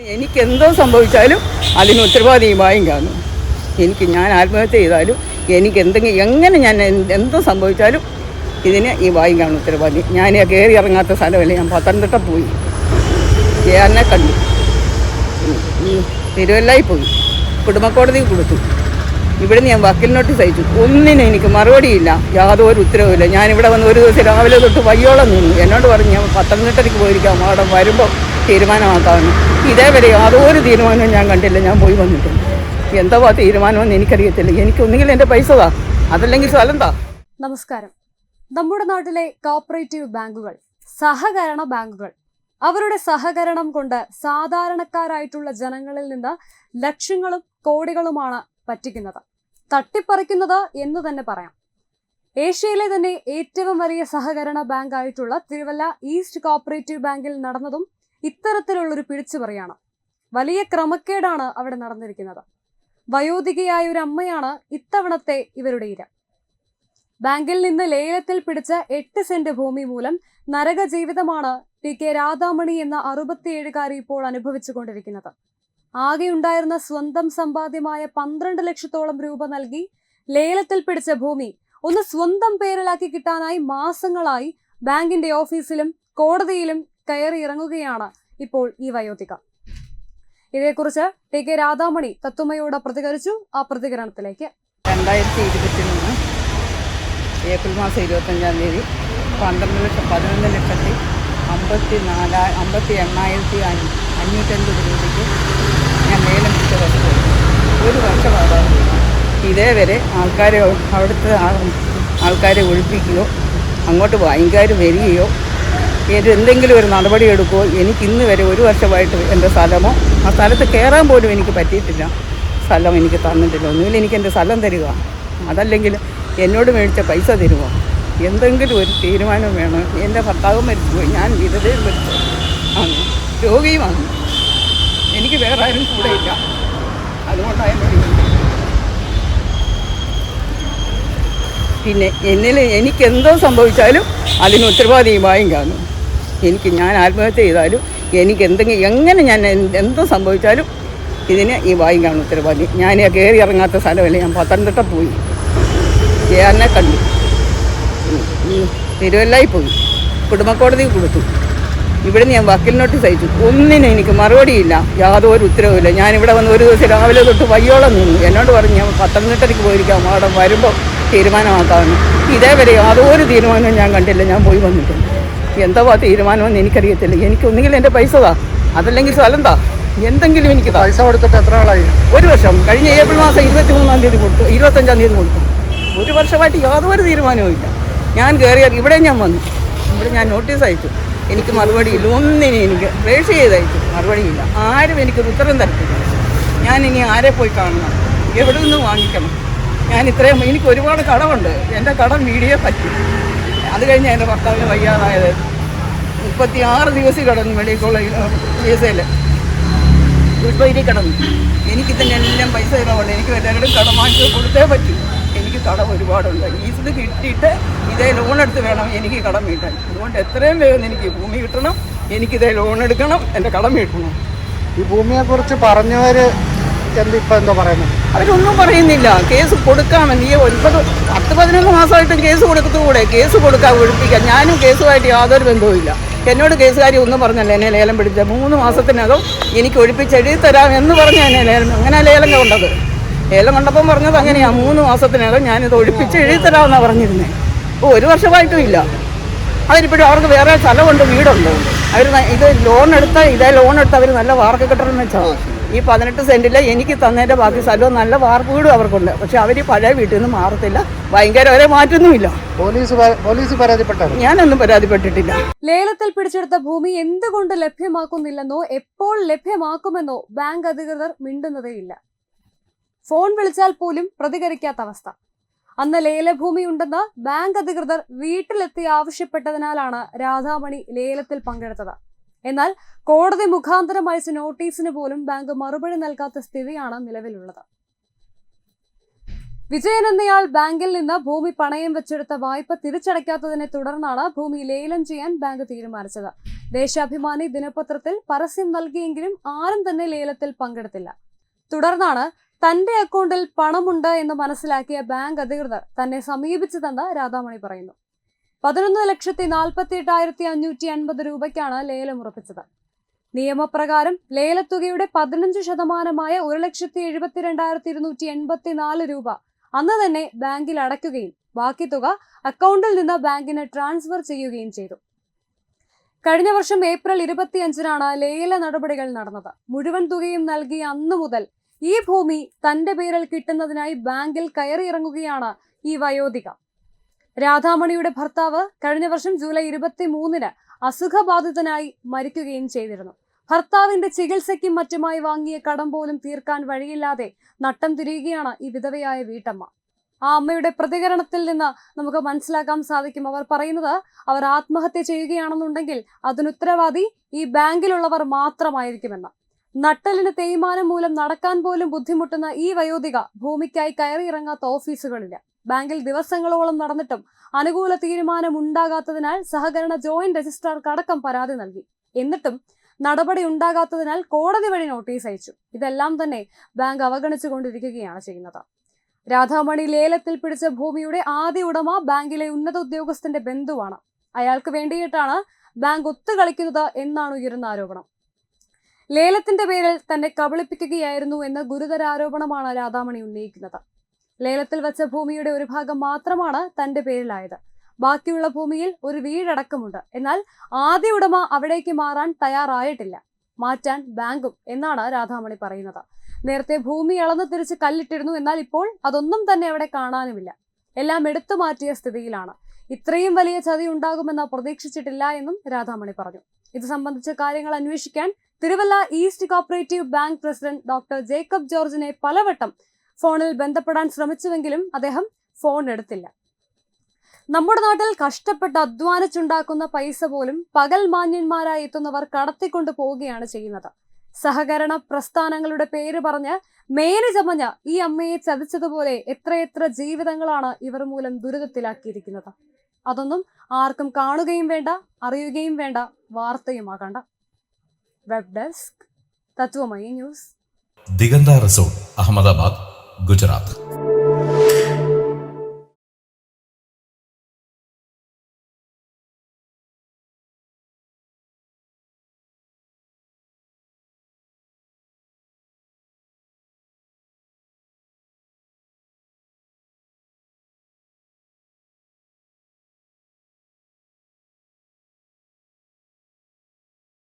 എനിക്ക് എന്തോ സംഭവിച്ചാലും അതിന് ഉത്തരവാദി ബായും കാണും. എനിക്ക് ഞാൻ ആത്മഹത്യ ചെയ്താലും എനിക്ക് എന്തെങ്കിലും എങ്ങനെ ഞാൻ എന്തോ സംഭവിച്ചാലും ഇതിന് ഈ ബായും കാണും ഉത്തരവാദി. ഞാൻ കയറി ഇറങ്ങാത്ത സ്ഥലമല്ല ഞാൻ പത്തനംതിട്ട പോയി. എന്നെ കണ്ടു. തിരുവല്ലായി പോയി. കുടുംബക്കോടതി കൊടുത്തു. ഇവിടുന്ന് ഞാൻ വക്കീൽ നോട്ടീസ് അയച്ചു. ഒന്നിനും എനിക്ക് മറുപടിയില്ല. യാതൊരു ഉത്തരവുമില്ല. ഞാനിവിടെ വന്ന് ഒരു ദിവസം രാവിലെ തൊട്ട് വയ്യോളം നിന്നു. എന്നോട് പറഞ്ഞു ഞാൻ പത്തനംതിട്ടയ്ക്ക് പോയിരിക്കാം. അവിടെ വരുമ്പോൾ തീരുമാനമാക്കാമെന്ന്. ഇതേവരെ യാതൊരു തീരുമാനവും ഞാൻ കണ്ടില്ല. ഞാൻ പോയി വന്നിട്ടുണ്ട് എന്താ തീരുമാനമെന്ന് എനിക്കറിയത്തില്ല. എനിക്ക് ഒന്നുകിൽ എന്റെ പൈസ താ. അതല്ലെങ്കിൽ സ്ഥലം താ. നമസ്കാരം. നമ്മുടെ നാട്ടിലെ കോപ്പറേറ്റീവ് ബാങ്കുകൾ സഹകരണ ബാങ്കുകൾ അവരുടെ സഹകരണം കൊണ്ട് സാധാരണക്കാരായിട്ടുള്ള ജനങ്ങളിൽ നിന്ന് ലക്ഷങ്ങളും കോടികളുമാണ് പറ്റിക്കുന്നത്. തട്ടിപ്പറിക്കുന്നത് എന്ന് തന്നെ പറയാം. ഏഷ്യയിലെ തന്നെ ഏറ്റവും വലിയ സഹകരണ ബാങ്കായിട്ടുള്ള തിരുവല്ല ഈസ്റ്റ് കോപ്പറേറ്റീവ് ബാങ്കിൽ നടന്നതും ഇത്തരത്തിലുള്ളൊരു പിടിച്ചുപറിയാണ് വലിയ ക്രമക്കേടാണ് അവിടെ നടന്നിരിക്കുന്നത്. വയോധികയായ ഒരു അമ്മയാണ് ഇത്തവണത്തെ ഇവരുടെ ഇര. ബാങ്കിൽ നിന്ന് ലേലത്തിൽ പിടിച്ച എട്ട് സെന്റ് ഭൂമി മൂലം നരക ജീവിതമാണ് ടി കെ രാധാമണി എന്ന അറുപത്തിയേഴുകാരി ഇപ്പോൾ അനുഭവിച്ചുകൊണ്ടിരിക്കുന്നത്. ആകെയുണ്ടായിരുന്ന സ്വന്തം സമ്പാദ്യമായ പന്ത്രണ്ട് ലക്ഷത്തോളം രൂപ നൽകി ലേലത്തിൽ പിടിച്ച ഭൂമി ഒന്ന് സ്വന്തം പേരിലാക്കി കിട്ടാനായി മാസങ്ങളായി ബാങ്കിന്റെ ഓഫീസിലും കോടതിയിലും കയറി ഇറങ്ങുകയാണ് ഇപ്പോൾ ഈ വയോധിക. ഇതേക്കുറിച്ച് ടി കെ രാധാമണി തത്തുമ്മയോട് പ്രതികരിച്ചു. ആ പ്രതികരണത്തിലേക്ക്. രണ്ടായിരത്തി ഇരുപത്തി മൂന്ന് ഏപ്രിൽ മാസം ഇരുപത്തഞ്ചാം തീയതി പന്ത്രണ്ട് ലക്ഷം പതിനൊന്ന് ലക്ഷത്തി അമ്പത്തി നാലാ അമ്പത്തി എണ്ണായിരത്തി അഞ്ഞൂ അഞ്ഞൂറ്റൻപത് രൂപയ്ക്ക് ഞാൻ ലേലം പിടിച്ച വസ്തു. ഒരു വർഷമാകാതെ ഇതേവരെ ആൾക്കാരെ അവിടുത്തെ ആൾക്കാരെ ഒഴിപ്പിക്കുകയോ അങ്ങോട്ട് വാങ്ങിക്കാർ വരികയോ എന്തെങ്കിലും ഒരു നടപടി എടുക്കുമോ എനിക്ക് ഇന്ന് വരെ ഒരു വർഷമായിട്ട് എന്റെ സ്ഥലമോ ആ സ്ഥലത്ത് കയറാൻ പോലും എനിക്ക് പറ്റിയിട്ടില്ല. സ്ഥലം എനിക്ക് തന്നിട്ടില്ല. ഒന്നുമില്ല എനിക്ക് എന്റെ സ്ഥലം തരിക. അതല്ലെങ്കിൽ എന്നോട് മേടിച്ച പൈസ തരുമോ എന്തെങ്കിലും ഒരു തീരുമാനം വേണം. എന്റെ ഭർത്താവ് മരിച്ചുപോയി ഞാൻ വിധതയും മരിച്ചു ആണ്. രോഗിയുമാണ് എനിക്ക് വേറെ ആരും കൂടെ ഇല്ല. അതുകൊണ്ടായ പിന്നെ എന്നിൽ എനിക്കെന്തോ സംഭവിച്ചാലും അതിന് ഉത്തരവാദിയുമായും കാണും. എനിക്ക് ഞാൻ ആത്മഹത്യ ചെയ്താലും എനിക്ക് എന്തെങ്കിലും എങ്ങനെ ഞാൻ എന്ത് സംഭവിച്ചാലും ഇതിന് ഈ വായിക്കാണ് കാണും ഉത്തരവാദി. ഞാൻ കയറി ഇറങ്ങാത്ത സ്ഥലമല്ല ഞാൻ പത്തനംതിട്ട പോയി. ചെയ്യാനെ കണ്ടു. തിരുവല്ലായി പോയി. കുടുംബക്കോടതി കൊടുത്തു. ഇവിടുന്ന് ഞാൻ വക്കീൽ നോട്ടീസ് അയച്ചു. ഒന്നിനും എനിക്ക് മറുപടിയില്ല യാതൊരു ഉത്തരവുമില്ല ഞാനിവിടെ വന്ന് ഒരു ദിവസം രാവിലെ തൊട്ട് വയ്യോളം നിന്നു. എന്നോട് പറഞ്ഞു ഞാൻ പത്തനംതിട്ടയ്ക്ക് പോയിരിക്കാം. അവിടെ വരുമ്പോൾ തീരുമാനമാക്കാമെന്ന്. ഇതേവരെ യാതൊരു തീരുമാനവും ഞാൻ കണ്ടില്ല. ഞാൻ പോയി വന്നിട്ടുണ്ട് എന്താ തീരുമാനമെന്ന് എനിക്കറിയത്തില്ല. എനിക്ക് ഒന്നുകിൽ എന്റെ പൈസ താ. അതല്ലെങ്കിൽ സ്ഥലം താ. എന്തെങ്കിലും എനിക്ക് പൈസ കൊടുത്തിട്ട് എത്ര ആളായി ഒരു വർഷം. കഴിഞ്ഞ ഏപ്രിൽ മാസം ഇരുപത്തി മൂന്നാം തീയതി കൊടുത്തു. ഇരുപത്തഞ്ചാം തീയതി കൊടുത്തു. ഒരു വർഷമായിട്ട് യാതൊരു തീരുമാനവും ഇല്ല. ഞാൻ കയറിയ ഇവിടെ ഞാൻ വന്നു. ഇവിടെ ഞാൻ നോട്ടീസ് അയച്ചു. എനിക്ക് മറുപടി ഇല്ല. ഒന്നിനും എനിക്ക് പ്രേക്ഷ ചെയ്ത് അയച്ചു. മറുപടിയില്ല ആരും എനിക്കൊരു ഉത്തരം തരത്തില്ല. ഞാൻ ഇനി ആരെ പോയി കാണണം? എവിടെ നിന്ന് വാങ്ങിക്കണം? ഞാൻ ഇത്രയും എനിക്ക് ഒരുപാട് കടമുണ്ട്. എന്റെ കടം വീടിയേ പറ്റും. അത് കഴിഞ്ഞ് എന്റെ ഭർത്താവിന് വയ്യാതായത് മുപ്പത്തി ആറ് ദിവസം കിടന്നു മെഡിക്കൽ കോളേജിൽ ചികിത്സയിൽ വീട്ടുപോയി കിടന്നു? എനിക്ക് തന്നെ എല്ലാം പൈസ തരാറുണ്ട് എനിക്ക് എല്ലാവരോടും കടം വാങ്ങിച്ച് കൊടുത്തേ പറ്റൂ. എനിക്ക് കടം ഒരുപാടുണ്ട്. ഈ ഇത് കിട്ടിയിട്ട് ഇതേ ലോൺ എടുത്ത് വേണം എനിക്ക് കടം വീട്ടാൻ. അതുകൊണ്ട് എത്രയും വേഗം എനിക്ക് ഭൂമി കിട്ടണം. എനിക്കിതേ ലോൺ എടുക്കണം. എന്റെ കടം വീട്ടണം. ഈ ഭൂമിയെ കുറിച്ച് അവരൊന്നും പറയുന്നില്ല. കേസ് കൊടുക്കാമെന്ന്. ഈ ഒൻപത് പത്ത് പതിനൊന്ന് മാസമായിട്ടും കേസ് കൊടുക്കത്തുകൂടെ? കേസ് കൊടുക്കാൻ ഒഴിപ്പിക്കാം ഞാനും കേസുമായിട്ട് യാതൊരു ബന്ധവുമില്ല എന്നോട് കേസുകാരി ഒന്നും പറഞ്ഞല്ല. എന്നെ ലേലം പിടിച്ച മൂന്ന് മാസത്തിനകം എനിക്ക് ഒഴിപ്പിച്ച് എഴുതി തരാം എന്ന് പറഞ്ഞു എന്നെ ലേലം. അങ്ങനെ ലേലം കൊണ്ടത്. ലേലം കണ്ടപ്പം പറഞ്ഞത് അങ്ങനെയാണ് മൂന്ന് മാസത്തിനകം ഞാനിത് ഒഴിപ്പിച്ച് എഴുതി തരാമെന്നാണ് പറഞ്ഞിരുന്നത് ഇപ്പോൾ ഒരു വർഷമായിട്ടും ഇല്ല. അവരിപ്പോഴും അവർക്ക് വേറെ സ്ഥലമുണ്ട് വീടുണ്ട്. അവർ ഇത് ലോൺ എടുത്താൽ ഇതേ ലോൺ എടുത്ത് അവർ നല്ല വാർക്ക് കെട്ടണം വെച്ചാൽ ഈ പതിനെട്ട് സെന്റിൽ എനിക്ക് തന്നതിന്റെ ബാക്കി സ്ഥലവും നല്ല വാർപ്പ് വീടും അവർക്കുണ്ട്. പക്ഷെ അവർ പഴയ വീട്ടിൽ നിന്ന് മാറത്തില്ല. ഭയങ്കര ഒരേ മാറ്റൊന്നുമില്ല. പോലീസ് പോലീസ് പരാതിപ്പെട്ടത് ഞാനൊന്നും പരാതിപ്പെട്ടിട്ടില്ല. ലേലത്തിൽ പിടിച്ചെടുത്ത ഭൂമി എന്തുകൊണ്ട് ലഭ്യമാക്കുന്നില്ലെന്നോ എപ്പോൾ ലഭ്യമാക്കുമെന്നോ ബാങ്ക് അധികൃതർ മിണ്ടുന്നതേയില്ല. ഫോൺ വിളിച്ചാൽ പോലും പ്രതികരിക്കാത്ത അവസ്ഥ. അന്ന് ലേലഭൂമി ഉണ്ടെന്ന് ബാങ്ക് അധികൃതർ വീട്ടിലെത്തി ആവശ്യപ്പെട്ടതിനാലാണ് രാധാമണി ലേലത്തിൽ പങ്കെടുത്തത്. എന്നാൽ കോടതി മുഖാന്തരം അയച്ച നോട്ടീസിന് പോലും ബാങ്ക് മറുപടി നൽകാത്ത സ്ഥിതിയാണ് നിലവിലുള്ളത്. വിജയൻ എന്നയാൾ ബാങ്കിൽ നിന്ന് ഭൂമി പണയം വെച്ചെടുത്ത വായ്പ തിരിച്ചടയ്ക്കാത്തതിനെ തുടർന്നാണ് ഭൂമി ലേലം ചെയ്യാൻ ബാങ്ക് തീരുമാനിച്ചത്. ദേശാഭിമാനി ദിനപത്രത്തിൽ പരസ്യം നൽകിയെങ്കിലും ആരും തന്നെ ലേലത്തിൽ പങ്കെടുത്തില്ല. തുടർന്നാണ് തന്റെ അക്കൗണ്ടിൽ പണമുണ്ട് എന്ന് മനസ്സിലാക്കിയ ബാങ്ക് അധികൃതർ തന്നെ സമീപിച്ചതെന്ന് രാധാമണി പറയുന്നു. പതിനൊന്ന് ലക്ഷത്തി നാൽപ്പത്തി എട്ടായിരത്തി അഞ്ഞൂറ്റി അൻപത് രൂപയ്ക്കാണ് ലേലം ഉറപ്പിച്ചത്. നിയമപ്രകാരം ലേലത്തുകയുടെ പതിനഞ്ച് ശതമാനമായ ഒരു ലക്ഷത്തി എഴുപത്തിരണ്ടായിരത്തി ഇരുന്നൂറ്റി എൺപത്തിനാല് രൂപ അന്ന് തന്നെ ബാങ്കിൽ അടയ്ക്കുകയും ബാക്കി തുക അക്കൗണ്ടിൽ നിന്ന് ബാങ്കിന് ട്രാൻസ്ഫർ ചെയ്യുകയും ചെയ്തു. കഴിഞ്ഞ വർഷം ഏപ്രിൽ ഇരുപത്തിയഞ്ചിനാണ് ലേല നടപടികൾ നടന്നത്. മുഴുവൻ തുകയും നൽകിയ അന്നു മുതൽ ഈ ഭൂമി തന്റെ പേരിൽ കിട്ടുന്നതിനായി ബാങ്കിൽ കയറിയിറങ്ങുകയാണ് ഈ വയോധിക. രാധാമണിയുടെ ഭർത്താവ് കഴിഞ്ഞ വർഷം ജൂലൈ ഇരുപത്തി മൂന്നിന് അസുഖബാധിതനായി മരിക്കുകയും ചെയ്തിരുന്നു. ഭർത്താവിന്റെ ചികിത്സയ്ക്കും മറ്റുമായി വാങ്ങിയ കടം പോലും തീർക്കാൻ വഴിയില്ലാതെ നട്ടം തിരിയുകയാണ് ഈ വിധവയായ വീട്ടമ്മ. ആ അമ്മയുടെ പ്രതികരണത്തിൽ നിന്ന് നമുക്ക് മനസ്സിലാക്കാൻ സാധിക്കും. അവർ പറയുന്നത് അവർ ആത്മഹത്യ ചെയ്യുകയാണെന്നുണ്ടെങ്കിൽ അതിനുത്തരവാദി ഈ ബാങ്കിലുള്ളവർ മാത്രമായിരിക്കുമെന്ന്. നട്ടലിന് തേയ്മാനം മൂലം നടക്കാൻ പോലും ബുദ്ധിമുട്ടുന്ന ഈ വയോധിക ഭൂമിക്കായി കയറിയിറങ്ങാത്ത ഓഫീസുകളില്ല ബാങ്കിൽ ദിവസങ്ങളോളം നടന്നിട്ടും അനുകൂല തീരുമാനം ഉണ്ടാകാത്തതിനാൽ സഹകരണ ജോയിന്റ് രജിസ്ട്രാർക്ക് അടക്കം പരാതി നൽകി. എന്നിട്ടും നടപടി ഉണ്ടാകാത്തതിനാൽ കോടതി വഴി നോട്ടീസ് അയച്ചു. ഇതെല്ലാം തന്നെ ബാങ്ക് അവഗണിച്ചുകൊണ്ടിരിക്കുകയാണ് ചെയ്യുന്നത്. രാധാമണി ലേലത്തിൽ പിടിച്ച ഭൂമിയുടെ ആദ്യ ഉടമ ബാങ്കിലെ ഉന്നത ഉദ്യോഗസ്ഥന്റെ ബന്ധുവാണ്. അയാൾക്ക് വേണ്ടിയിട്ടാണ് ബാങ്ക് ഒത്തുകളിക്കുന്നത് എന്നാണ് ഉയരുന്ന ആരോപണം. ലേലത്തിന്റെ പേരിൽ തന്നെ കബളിപ്പിക്കുകയായിരുന്നു എന്ന ഗുരുതര ആരോപണമാണ് രാധാമണി ഉന്നയിക്കുന്നത്. ലേലത്തിൽ വച്ച ഭൂമിയുടെ ഒരു ഭാഗം മാത്രമാണ് തന്റെ പേരിലായത്. ബാക്കിയുള്ള ഭൂമിയിൽ ഒരു വീടടക്കമുണ്ട്. എന്നാൽ ആദ്യ ഉടമ അവിടേക്ക് മാറാൻ തയ്യാറായിട്ടില്ല. മാറ്റാൻ ബാങ്കും എന്നാണ് രാധാമണി പറയുന്നത്. നേരത്തെ ഭൂമി ഇളന്ന് തിരിച്ച് കല്ലിട്ടിരുന്നു. എന്നാൽ ഇപ്പോൾ അതൊന്നും തന്നെ അവിടെ കാണാനുമില്ല. എല്ലാം എടുത്തു മാറ്റിയ സ്ഥിതിയിലാണ്. ഇത്രയും വലിയ ചതി ഉണ്ടാകുമെന്ന് പ്രതീക്ഷിച്ചിട്ടില്ല എന്നും രാധാമണി പറഞ്ഞു. ഇത് സംബന്ധിച്ച കാര്യങ്ങൾ അന്വേഷിക്കാൻ Thiruvalla east cooperative bank president doctor Jacob ജോർജിനെ പലവട്ടം ഫോണിൽ ബന്ധപ്പെടാൻ ശ്രമിച്ചുവെങ്കിലും അദ്ദേഹം ഫോൺ എടുത്തില്ല. നമ്മുടെ നാട്ടിൽ കഷ്ടപ്പെട്ട് അധ്വാനിച്ചുണ്ടാക്കുന്ന പൈസ പോലും പകൽ മാന്യന്മാരായി എത്തുന്നവർ കടത്തിക്കൊണ്ടു പോവുകയാണ് ചെയ്യുന്നത്. സഹകരണ പ്രസ്ഥാനങ്ങളുടെ പേര് പറഞ്ഞ് മേനി ചമഞ്ഞ ഈ അമ്മയെ ചതിച്ചതുപോലെ എത്രയെത്ര ജീവിതങ്ങളാണ് ഇവർ മൂലം ദുരിതത്തിലാക്കിയിരിക്കുന്നത്. അതൊന്നും ആർക്കും കാണുകയും വേണ്ട അറിയുകയും വേണ്ട വാർത്തയുമാകണ്ട. Web desk Tatwamayi news Diganta resort Ahmedabad. Gujarat.